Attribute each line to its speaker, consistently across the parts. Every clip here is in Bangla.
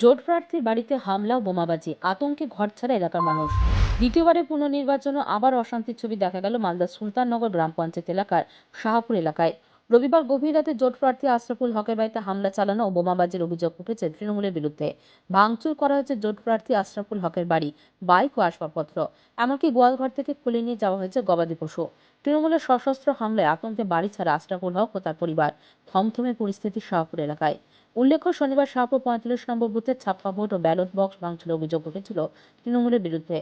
Speaker 1: জোট প্রার্থীর বাড়িতে হামলা ও বোমাবাজি, আতঙ্কে ঘর ছাড়া এলাকার মানুষ। দ্বিতীয়বারের পুনর্নির্বাচনে আবার অশান্তির ছবি দেখা গেল মালদা সুলতাননগর গ্রাম পঞ্চায়েত এলাকার শাহপুর এলাকায়। রবিবার গভীর রাতে জোট প্রার্থী আশরাফুল হকের বাড়িতে হামলা চালানো ও বোমাবাজির অভিযোগ উঠেছে তৃণমূলের বিরুদ্ধে। ভাঙচুর করা হয়েছে জোট প্রার্থী আশরাফুল হকের বাড়ি, বাইক ও আসবাবপত্র। এমনকি গোয়ালঘর থেকে খুলে নিয়ে যাওয়া হয়েছে গবাদি পশু। তৃণমূলের সশস্ত্র হামলায় আতঙ্কে বাড়ি ছাড়া আশরাফুল হক ও তার পরিবার থমথমে পরিস্থিতি শাহপুর এলাকায়। উল্লেখ্য, শনিবার শাহপুর পঁয়তাল্লিশ নম্বর বুথে ছাপ্পা ভোট ও ব্যালট বক্স ভাঙচুরের অভিযোগ উঠেছিল তৃণমূলের বিরুদ্ধে।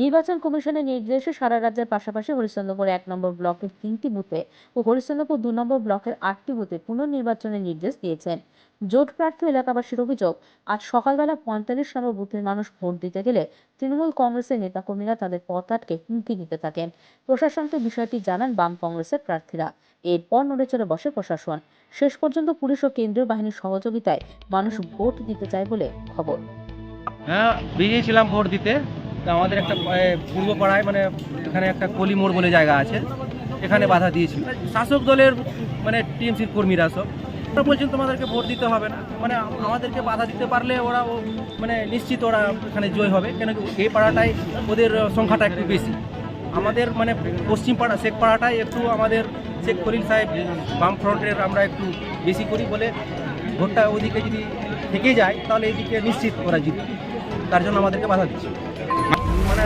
Speaker 1: নির্বাচন কমিশনের নির্দেশে সারা রাজ্যের পাশাপাশি হরিশ্চন্দ্রপুর এক নম্বর ব্লকের তিনটি বুথে ও হরিশ্চন্দ্রপুর দু নম্বর ব্লকের আটটি বুথে পুনর্নির্বাচনের নির্দেশ দিয়েছেন। জোট প্রার্থী এলাকাবাসীর অভিযোগ, আজ সকালবেলা পঁয়তাল্লিশ নম্বর বুথের মানুষ ভোট দিতে গেলে তৃণমূল কংগ্রেসের নেতাকর্মীরা তাদের পথ আটকে হুমকি দিতে থাকেন। প্রশাসনকে বিষয়টি জানান বাম কংগ্রেসের প্রার্থীরা। এরপর নড়ে চড়ে বসে প্রশাসন। শেষ পর্যন্ত পুলিশ ও কেন্দ্রীয় বাহিনীর সহযোগিতায় মানুষ ভোট দিতে চায় বলে খবর।
Speaker 2: হ্যাঁ বেরিয়েছিলাম ভোট দিতে। তা আমাদের একটা পূর্ব পাড়ায় মানে এখানে একটা কলি মোড় বলে জায়গা আছে, এখানে বাধা দিয়েছিল। শাসক দলের মানে টিএমসির কর্মীরা সব। ওরা বলছেন তোমাদেরকে ভোট দিতে হবে না। মানে আমাদেরকে বাধা দিতে পারলে ওরা মানে নিশ্চিত ওরা এখানে জয় হবে। কেন এই পাড়াটায় ওদের সংখ্যাটা একটু বেশি। আমাদের মানে পশ্চিম পাড়া, শেখ পাড়াটায় একটু আমাদের শেখ করিম সাহেব বাম ফ্রন্টের আমরা একটু বেশি করি বলে ভোটটা ওদিকে যদি থেকে যায়, তাহলে এদিকে নিশ্চিত ওরা জিতবে। তার জন্য আমাদেরকে বাধা দিচ্ছে। মানে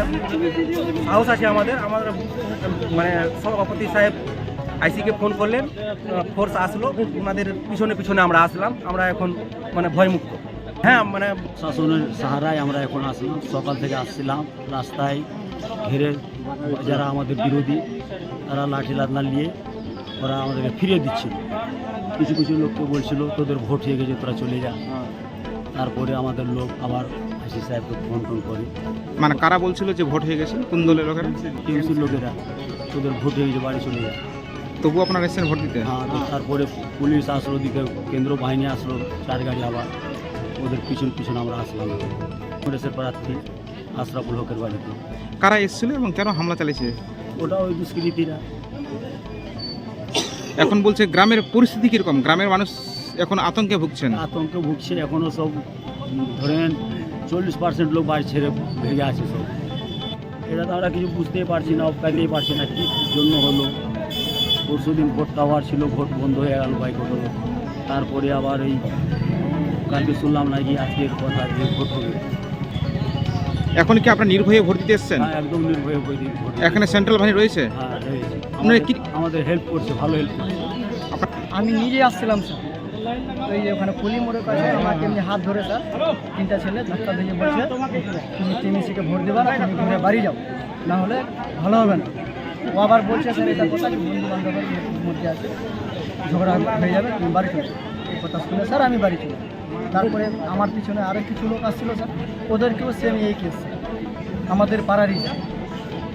Speaker 2: সাহস আছে আমাদের আমাদের মানে সভাপতি সাহেব আইসিকে ফোন করলেন ফোর্স আসলো ওনাদের পিছনে পিছনে আমরা আসলাম আমরা এখন মানে ভয়মুক্ত। হ্যাঁ মানে
Speaker 3: শাসনের সাহারায় আমরা এখন আসলাম সকাল থেকে আসছিলাম রাস্তায় ঘিরে যারা আমাদের বিরোধী তারা লাঠি লাদনা নিয়ে ওরা আমাদেরকে ফিরিয়ে দিচ্ছিল। কিছু কিছু লোককে বলছিল তোদের ভোট হয়ে গেছে তোরা চলে যা। তারপরে আমাদের লোক আবার আইসি সাহেবকে ফোন টোন করে।
Speaker 4: মানে কারা বলছিল যে ভোট হয়ে গেছে? কোন দলের লোকেরা?
Speaker 3: টিএমসির লোকেরা। তোদের ভোট হয়ে গেছে বাড়ি চলে যায়
Speaker 4: তবু আপনারা এসেছেন ভোট দিতে?
Speaker 3: হ্যাঁ তো তারপরে পুলিশ আসলো দিকে কেন্দ্র বাহিনী আসলো চার গাড়ি আবার। ওদের পিছন পিছন আমরা আসলাম। কংগ্রেসের প্রার্থী আশরাফুল হকের বাড়িতে।
Speaker 4: কারা এসেছিল এবং কেন হামলা চালিয়েছে?
Speaker 3: ওটা ওই দুষ্কৃতীরা।
Speaker 4: এখন বলছে গ্রামের পরিস্থিতি কীরকম? গ্রামের মানুষ এখন আতঙ্কে ভুগছেন।
Speaker 3: আতঙ্কে ভুগছে এখনও সব ধরেন চল্লিশ পার্সেন্ট লোক বাড়ি ছেড়ে ভেঙে আছে সব। এটা তো আমরা কিছু বুঝতেই পারছি না অবকাইতেই পারছি না কী জন্য হলো। পরশু দিন ভোট টাওয়ার ছিল ভোট বন্ধ হয়ে গেল বাইক হলো তারপরে আবার এই কালকে শুনলাম না নাকি আজকের কথা যে ভোট হবে।
Speaker 4: এখন কি আপনারা নির্ভয়ে ভোট দিতে এসেছেন?
Speaker 3: হ্যাঁ, একদম নির্ভয়ে ভোট ভোট
Speaker 4: এখানে সেন্ট্রাল বাহিনী রয়েছে?
Speaker 3: হ্যাঁ রয়েছে। আমাদের-
Speaker 4: কি-
Speaker 3: আমাদের হেল্প করছে ভালো হেল্প করছে।
Speaker 5: আমি নিজে আসছিলাম স্যার। ওই যে ওখানে পুলি মোড়ের কাছে আমাকে এমনি হাত ধরে স্যার তিনটা ছেলে ধাক্কা দিয়ে বলছে তুমি টিএমসিকে ভোট দেবা না তুমি ঘুরে বাড়ি যাও। না হলে ভালো হবে না। ও আবার বলছে স্যার এটা কথা বন্ধু বান্ধবের মধ্যে আছে। ঝগড়া হয়ে যাবে তুমি বাড়ি চলো এই কথা শুনে স্যার আমি বাড়ি চলো তারপরে আমার পিছনে আরও কিছু লোক আসছিল স্যার। ওদেরকেও সেম এই কেস আমাদের পাড়ারই।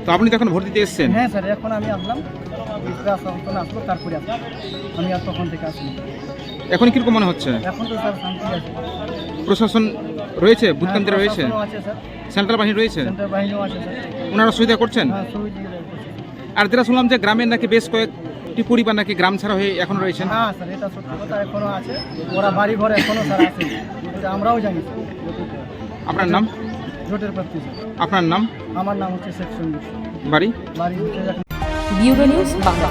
Speaker 4: তো আপনি তো এখন ভোট দিতে এসেছেন?
Speaker 5: হ্যাঁ স্যার এখন আমি আসলাম। আসলাম আসলো তারপরে আসলাম আমি আর তখন থেকে আসলাম
Speaker 4: এখন কীরকম মনে হচ্ছে?
Speaker 5: এখন তো স্যার শান্তি আছে
Speaker 4: প্রশাসন রয়েছে? বুথ কেন্দ্রে
Speaker 5: হ্যাঁ,
Speaker 4: রয়েছে?
Speaker 5: প্রশাসনও আছে স্যার।
Speaker 4: সেন্ট্রাল বাহিনী রয়েছে?
Speaker 5: সেন্টার বাহিনীও আছে স্যার।
Speaker 4: ওনারা সুবিধা করছেন?
Speaker 5: হ্যাঁ সুবিধা
Speaker 4: আর যেটা শুনলাম যে গ্রামের নাকি বেশ কয়েকটি পরিবার নাকি গ্রাম ছাড়া হয়ে এখন রয়েছেন?
Speaker 5: হ্যাঁ স্যার এটা সত্যি কথা এখনও আছে। ওরা বাড়ি ঘরে এখনও স্যার আছে। এটা আমরাও জানি স্যার।
Speaker 4: আপনার নাম?
Speaker 5: জোটের প্রার্থী স্যার।
Speaker 4: আপনার নাম?
Speaker 5: আমার নাম হচ্ছে শেখ সন্দীপ
Speaker 4: বাড়ি?
Speaker 5: বাড়ি হচ্ছে
Speaker 1: বিউরো নিউজ বাংলা